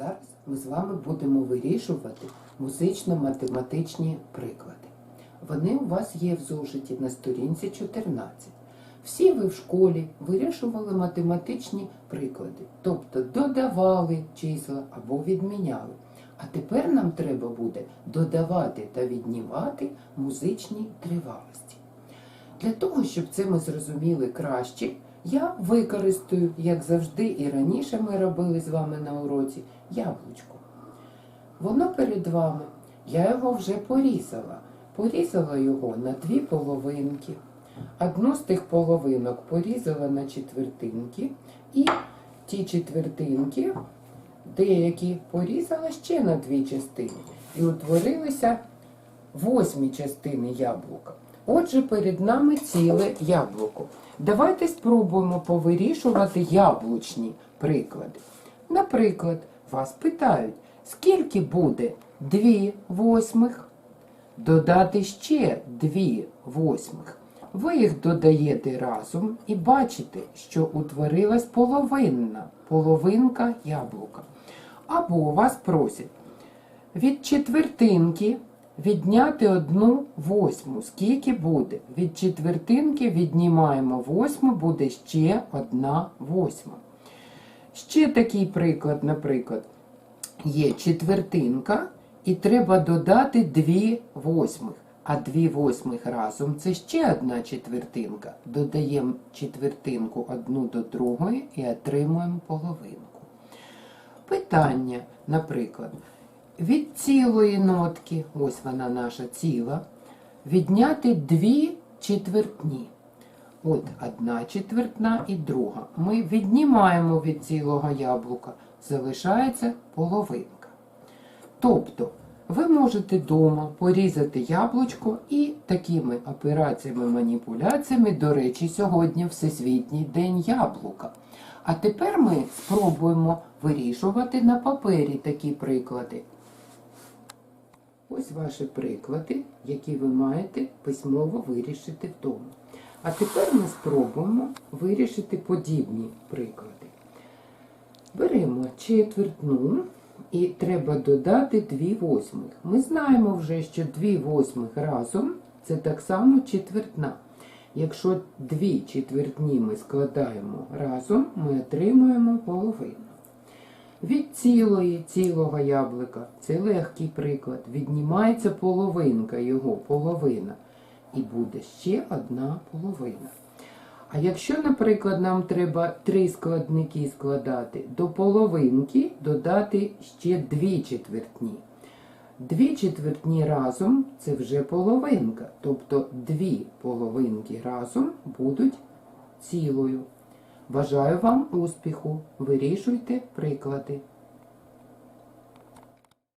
зараз ми з вами будемо вирішувати музично-математичні приклади. Вони у вас є в зошиті на сторінці 14. Всі ви в школі вирішували математичні приклади, тобто додавали числа або відміняли. А тепер нам треба буде додавати та віднімати музичні тривалості. Для того, щоб це ми зрозуміли краще, я використаю, як завжди і раніше ми робили з вами на уроці, яблучко. Воно перед вами. Я його вже порізала. Порізала його на дві половинки. Одну з тих половинок порізала на четвертинки, і ті четвертинки, деякі порізала ще на дві частини. І утворилися восьмі частини яблука. Отже, перед нами ціле яблуко. Давайте спробуємо повирішувати яблучні приклади. Наприклад, вас питають, скільки буде 2 восьмих додати ще 2 восьмих. Ви їх додаєте разом і бачите, що утворилась половинна, половинка яблука. Або вас просять від четвертинки відняти одну восьму. Скільки буде? Від четвертинки віднімаємо восьму, буде ще одна восьма. Ще такий приклад, наприклад, є четвертинка, і треба додати дві восьмих. А дві восьмих разом це ще одна четвертинка. Додаємо четвертинку одну до другої і отримуємо половинку. Питання, наприклад, від цілої нотки, ось вона наша ціла, відняти дві четвертні. От одна четвертна і друга. Ми віднімаємо від цілого яблука, залишається половинка. Тобто, ви можете вдома порізати яблучко і такими операціями, маніпуляціями, до речі, сьогодні Всесвітній день яблука. А тепер ми спробуємо вирішувати на папері такі приклади. Ось ваші приклади, які ви маєте письмово вирішити вдома. А тепер ми спробуємо вирішити подібні приклади. Беремо четвертну і треба додати 2 восьмих. Ми знаємо вже, що 2 восьмих разом це так само четвертна. Якщо дві четвертні ми складаємо разом, ми отримуємо половину. Від цілої цілого яблука, це легкий приклад, віднімається половинка його, половина. І буде ще одна половина. А якщо, наприклад, нам треба три складники складати, до половинки додати ще дві четвертні. Дві четвертні разом це вже половинка. Тобто дві половинки разом будуть цілою. Бажаю вам успіху! Вирішуйте приклади.